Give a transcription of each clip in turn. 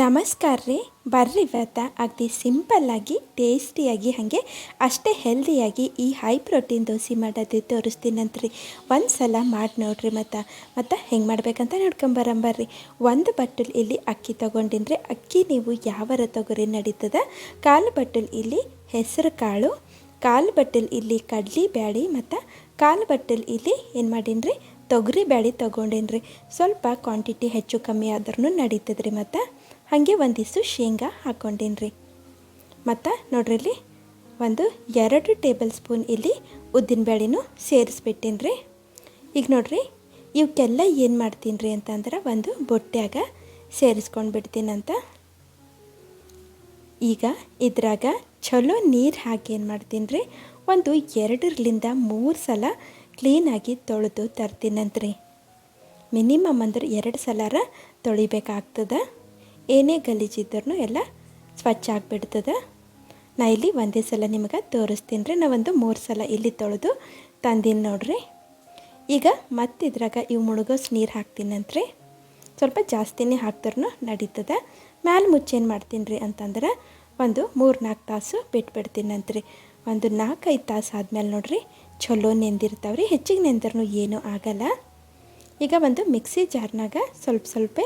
ನಮಸ್ಕಾರ ರೀ. ಬರ್ರಿ ಇವತ್ತು ಅಗದಿ ಸಿಂಪಲ್ಲಾಗಿ ಟೇಸ್ಟಿಯಾಗಿ ಹಾಗೆ ಅಷ್ಟೇ ಹೆಲ್ದಿಯಾಗಿ ಈ ಹೈ ಪ್ರೋಟೀನ್ ದೋಸೆ ಮಾಡೋದು ತೋರಿಸ್ತೀನಂತ್ರಿ ಒಂದು ಸಲ ಮಾಡಿ ನೋಡ್ರಿ ಮತ್ತು. ಮತ್ತು ಹೆಂಗೆ ಮಾಡ್ಬೇಕಂತ ನೋಡ್ಕೊಂಬರಂಬರ್ರಿ ಒಂದು ಬಟ್ಟಲು ಇಲ್ಲಿ ಅಕ್ಕಿ ತೊಗೊಂಡಿನ್ರಿ ಅಕ್ಕಿ ನೀವು ಯಾವರ ತೊಗೊರಿ ನಡೀತದ? ಕಾಲು ಬಟ್ಟಲು ಇಲ್ಲಿ ಹೆಸರು ಕಾಳು, ಕಾಲು ಬಟ್ಟಲು ಇಲ್ಲಿ ಕಡ್ಲಿ ಬ್ಯಾಳಿ ಮತ್ತು ಕಾಲು ಬಟ್ಟಲು ಇಲ್ಲಿ ಏನು ಮಾಡೀನಿ ತೊಗರಿ ಬ್ಯಾಳಿ ತೊಗೊಂಡೇನಿ ಸ್ವಲ್ಪ ಕ್ವಾಂಟಿಟಿ ಹೆಚ್ಚು ಕಮ್ಮಿ ಆದ್ರೂ ನಡೀತದ್ರಿ ಮತ್ತು? ಹಾಗೆ ಒಂದಿಷ್ಟು ಶೇಂಗಾ ಹಾಕ್ಕೊಂಡೇನಿ ರೀ ಮತ್ತು ನೋಡ್ರಿ ಒಂದು ಎರಡು ಟೇಬಲ್ ಸ್ಪೂನ್ ಇಲ್ಲಿ ಉದ್ದಿನಬೇಳೆನೂ ಸೇರಿಸ್ಬಿಟ್ಟೀನಿ ರೀ ಈಗ ನೋಡ್ರಿ, ಇವಕ್ಕೆಲ್ಲ ಏನು ಮಾಡ್ತೀನಿ ರೀ ಅಂತಂದ್ರೆ ಒಂದು ಬೊಟ್ಟ್ಯಾಗ ಸೇರಿಸ್ಕೊಂಡು ಬಿಡ್ತೀನಂತ ಈಗ ಇದ್ರಾಗ ಚಲೋ ನೀರು ಹಾಕಿ ಏನು ಮಾಡ್ತೀನಿ ರೀ ಒಂದು ಎರಡರಿಂದ ಮೂರು ಸಲ ಕ್ಲೀನಾಗಿ ತೊಳೆದು ತರ್ತೀನಂತ್ರಿ ಮಿನಿಮಮ್ ಅಂದ್ರೆ ಎರಡು ಸಲರ ತೊಳಿಬೇಕಾಗ್ತದೆ. ಏನೇ ಗಲೀಜಿದ್ರೂ ಎಲ್ಲ ಸ್ವಚ್ಛ ಆಗಿಬಿಡ್ತದೆ. ನಾ ಇಲ್ಲಿ ಒಂದೇ ಸಲ ನಿಮಗೆ ತೋರಿಸ್ತೀನಿ ರೀ. ನಾ ಒಂದು ಮೂರು ಸಲ ಇಲ್ಲಿ ತೊಳೆದು ತಂದೀನಿ ನೋಡ್ರಿ. ಈಗ ಮತ್ತಿದ್ರಾಗ ಇವು ಮುಳುಗೋಸ್ ನೀರು ಹಾಕ್ತೀನಂತ್ರಿ ಸ್ವಲ್ಪ ಜಾಸ್ತಿನೇ ಹಾಕ್ದ್ರೂ ನಡೀತದೆ. ಮ್ಯಾಲೆ ಮುಚ್ಚೇನು ಮಾಡ್ತೀನಿ ರೀ ಅಂತಂದ್ರೆ ಒಂದು ಮೂರು ನಾಲ್ಕು ತಾಸು ಬಿಟ್ಬಿಡ್ತೀನಂತ್ರಿ ಒಂದು ನಾಲ್ಕೈದು ತಾಸು ಆದಮೇಲೆ ನೋಡ್ರಿ. ಚಲೋ ನೆಂದಿರ್ತಾವ್ರಿ, ಹೆಚ್ಚಿಗೆ ನೆಂದ್ರೂ ಏನೂ ಆಗಲ್ಲ. ಈಗ ಒಂದು ಮಿಕ್ಸಿ ಜಾರ್ನಾಗ ಸ್ವಲ್ಪ ಸ್ವಲ್ಪ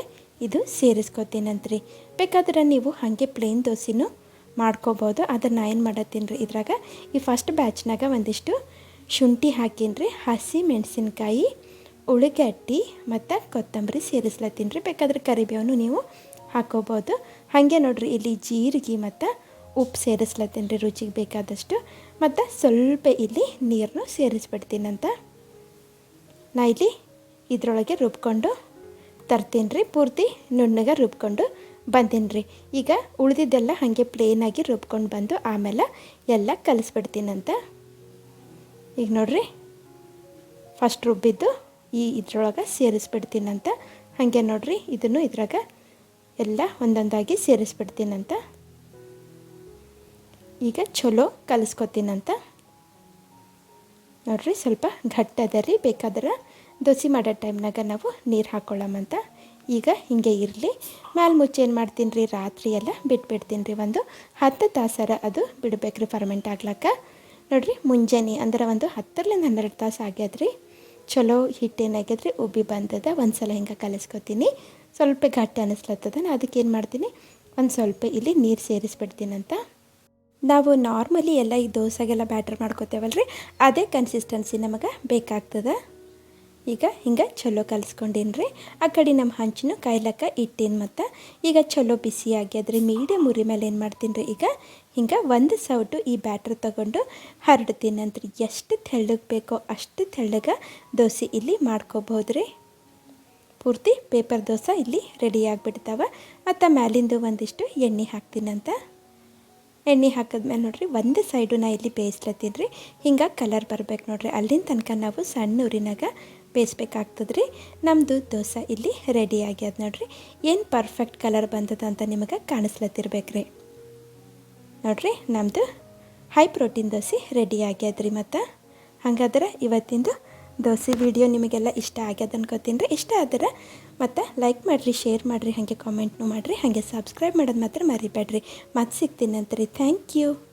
ಇದು ಸೇರಿಸ್ಕೊತೀನಂತ್ರಿ. ಬೇಕಾದ್ರೆ ನೀವು ಹಾಗೆ ಪ್ಲೇನ್ ದೋಸೆನೂ ಮಾಡ್ಕೋಬೋದು. ಅದನ್ನು ಏನು ಮಾಡತ್ತೀನಿ ರೀ ಇದ್ರಾಗ. ಈ ಫಸ್ಟ್ ಬ್ಯಾಚ್ನಾಗ ಒಂದಿಷ್ಟು ಶುಂಠಿ ಹಾಕೀನಿ ರೀ ಹಸಿ ಮೆಣಸಿನ್ಕಾಯಿ, ಉಳ್ಳಗಡ್ಡಿ ಮತ್ತು ಕೊತ್ತಂಬರಿ ಸೇರಿಸ್ಲತ್ತೀನಿ ರೀ ಬೇಕಾದ್ರೆ ಕರಿಬೇವನ್ನು ನೀವು ಹಾಕೋಬೋದು. ಹಾಗೆ ನೋಡಿರಿ ಇಲ್ಲಿ ಜೀರಿಗೆ ಮತ್ತು ಉಪ್ಪು ಸೇರಿಸ್ಲತ್ತೀನಿ ರೀ ರುಚಿಗೆ ಬೇಕಾದಷ್ಟು. ಮತ್ತು ಸ್ವಲ್ಪ ಇಲ್ಲಿ ನೀರನ್ನು ಸೇರಿಸ್ಬಿಡ್ತೀನಂತ ನಾ ಇಲ್ಲಿ ಇದರೊಳಗೆ ರುಬ್ಕೊಂಡು ತರ್ತೀನಿ ರೀ, ಪೂರ್ತಿ ನುಣ್ಣಗೆ ರುಬ್ಕೊಂಡು ಬಂದೀನಿ ರೀ. ಈಗ ಉಳಿದಿದ್ದೆಲ್ಲ ಹಾಗೆ ಪ್ಲೇನಾಗಿ ರುಬ್ಕೊಂಡು ಬಂದು ಆಮೇಲೆ ಎಲ್ಲ ಕಲಿಸ್ಬಿಡ್ತೀನಂತ ಈಗ ನೋಡ್ರಿ ಫಸ್ಟ್ ರುಬ್ಬಿದ್ದು ಈ ಇದ್ರೊಳಗೆ ಸೇರಿಸ್ಬಿಡ್ತೀನಂತ ಹಾಗೆ ನೋಡ್ರಿ, ಇದನ್ನು ಇದ್ರಾಗ ಎಲ್ಲ ಒಂದೊಂದಾಗಿ ಸೇರಿಸ್ಬಿಡ್ತೀನಂತ ಈಗ ಚಲೋ ಕಲಿಸ್ಕೊತೀನಂತ ನೋಡ್ರಿ, ಸ್ವಲ್ಪ ಘಟ್ಟ ರೀ, ಬೇಕಾದ್ರೆ ದೋಸೆ ಮಾಡೋ ಟೈಮ್ನಾಗ ನಾವು ನೀರು ಹಾಕ್ಕೊಳ್ಳೋಮಂತ ಈಗ ಹಿಂಗೆ ಇರಲಿ. ಮ್ಯಾಲೆ ಮುಚ್ಚಿ ಏನು ಮಾಡ್ತೀನಿ ರೀ, ರಾತ್ರಿ ಎಲ್ಲ ಬಿಟ್ಬಿಡ್ತೀನಿ ರೀ, ಒಂದು ಹತ್ತು ತಾಸರ ಅದು ಬಿಡ್ಬೇಕ್ರಿ ಫರ್ಮೆಂಟ್ ಆಗ್ಲಕ್ಕ. ನೋಡಿರಿ, ಮುಂಜಾನೆ ಅಂದ್ರೆ ಒಂದು ಹತ್ತರಿಂದ ಹನ್ನೆರಡು ತಾಸು ಆಗ್ಯದ್ರಿ ಚಲೋ ಹಿಟ್ಟೇನಾಗ್ಯದ್ರಿ ಉಬ್ಬಿ ಬಂದದ ಒಂದು ಸಲ ಹಿಂಗೆ ಕಲಿಸ್ಕೊತೀನಿ. ಸ್ವಲ್ಪ ಘಟ್ಟ ಅನ್ನಿಸ್ಲತ್ತದ ನಾ ಅದಕ್ಕೆ ಏನು ಮಾಡ್ತೀನಿ, ಒಂದು ಸ್ವಲ್ಪ ಇಲ್ಲಿ ನೀರು ಸೇರಿಸ್ಬಿಡ್ತೀನಂತ ನಾವು ನಾರ್ಮಲಿ ಎಲ್ಲ ಈ ದೋಸೆಗೆಲ್ಲ ಬ್ಯಾಟ್ರ್ ಮಾಡ್ಕೋತೇವಲ್ಲ ರೀ ಅದೇ ಕನ್ಸಿಸ್ಟೆನ್ಸಿ ನಮಗೆ ಬೇಕಾಗ್ತದೆ. ಈಗ ಹಿಂಗೆ ಚಲೋ ಕಲಿಸ್ಕೊಂಡೇನಿ ರೀ ಆ ಕಡೆ ನಮ್ಮ ಹಂಚಿನೂ ಕಾಯ್ಲಕ್ಕ ಇಟ್ಟೇನು ಮತ್ತು ಈಗ ಚಲೋ ಬಿಸಿ ಆಗ್ಯದ್ರಿ ಮೀಡಿಯಮ್ ಉರಿ ಮೇಲೆ ಏನು ಮಾಡ್ತೀನಿ ರೀ ಈಗ? ಹಿಂಗೆ ಒಂದು ಸೌಟು ಈ ಬ್ಯಾಟ್ರ್ ತೊಗೊಂಡು ಹರಡ್ತೀನಂತ್ರಿ. ಎಷ್ಟು ತೆಳ್ಳಗೆ ಬೇಕೋ ಅಷ್ಟು ತೆಳ್ಳಗೆ ದೋಸೆ ಇಲ್ಲಿ ಮಾಡ್ಕೋಬೋದು ರೀ ಪೂರ್ತಿ ಪೇಪರ್ ದೋಸೆ ಇಲ್ಲಿ ರೆಡಿ ಆಗಿಬಿಡ್ತಾವೆ. ಮತ್ತು ಮ್ಯಾಲಿಂದು ಒಂದಿಷ್ಟು ಎಣ್ಣೆ ಹಾಕ್ತೀನಂತ. ಎಣ್ಣೆ ಹಾಕಿದ್ಮೇಲೆ ನೋಡಿರಿ ಒಂದೇ ಸೈಡು ನಾ ಇಲ್ಲಿ ಬೇಯಿಸ್ಲತ್ತೀನಿ ರೀ ಹಿಂಗೆ ಕಲರ್ ಬರ್ಬೇಕು ನೋಡಿರಿ. ಅಲ್ಲಿನ ತನಕ ನಾವು ಸಣ್ಣ ಊರಿನಾಗ ಬೇಯಿಸ್ಬೇಕಾಗ್ತದೆ ರೀ ನಮ್ಮದು ದೋಸೆ ಇಲ್ಲಿ ರೆಡಿ ಆಗ್ಯದ ನೋಡಿರಿ. ಏನು ಪರ್ಫೆಕ್ಟ್ ಕಲರ್ ಬಂದದ ಅಂತ ನಿಮಗೆ ಕಾಣಿಸ್ಲತ್ತಿರ್ಬೇಕು ರೀ ನೋಡಿರಿ ನಮ್ಮದು ಹೈ ಪ್ರೋಟೀನ್ ದೋಸೆ ರೆಡಿ ಆಗ್ಯದ್ರಿ ಮತ್ತು. ಹಾಗಾದ್ರೆ ಇವತ್ತಿಂದು ದೋಸೆ ವಿಡಿಯೋ ನಿಮಗೆಲ್ಲ ಇಷ್ಟ ಆಗ್ಯದ ಅನ್ಕೋತೀನಿ ರೀ. ಇಷ್ಟ ಆದ್ರೆ ಮತ್ತು ಲೈಕ್ ಮಾಡಿರಿ ಶೇರ್ ಮಾಡಿರಿ, ಹಾಗೆ ಕಾಮೆಂಟ್ನು ಮಾಡಿರಿ. ಹಾಗೆ ಸಬ್ಸ್ಕ್ರೈಬ್ ಮಾಡೋದು ಮಾತ್ರ ಮರಿಬೇಡ್ರಿ. ಮತ್ತೆ ಸಿಗ್ತೀನಿ ರೀ. Thank you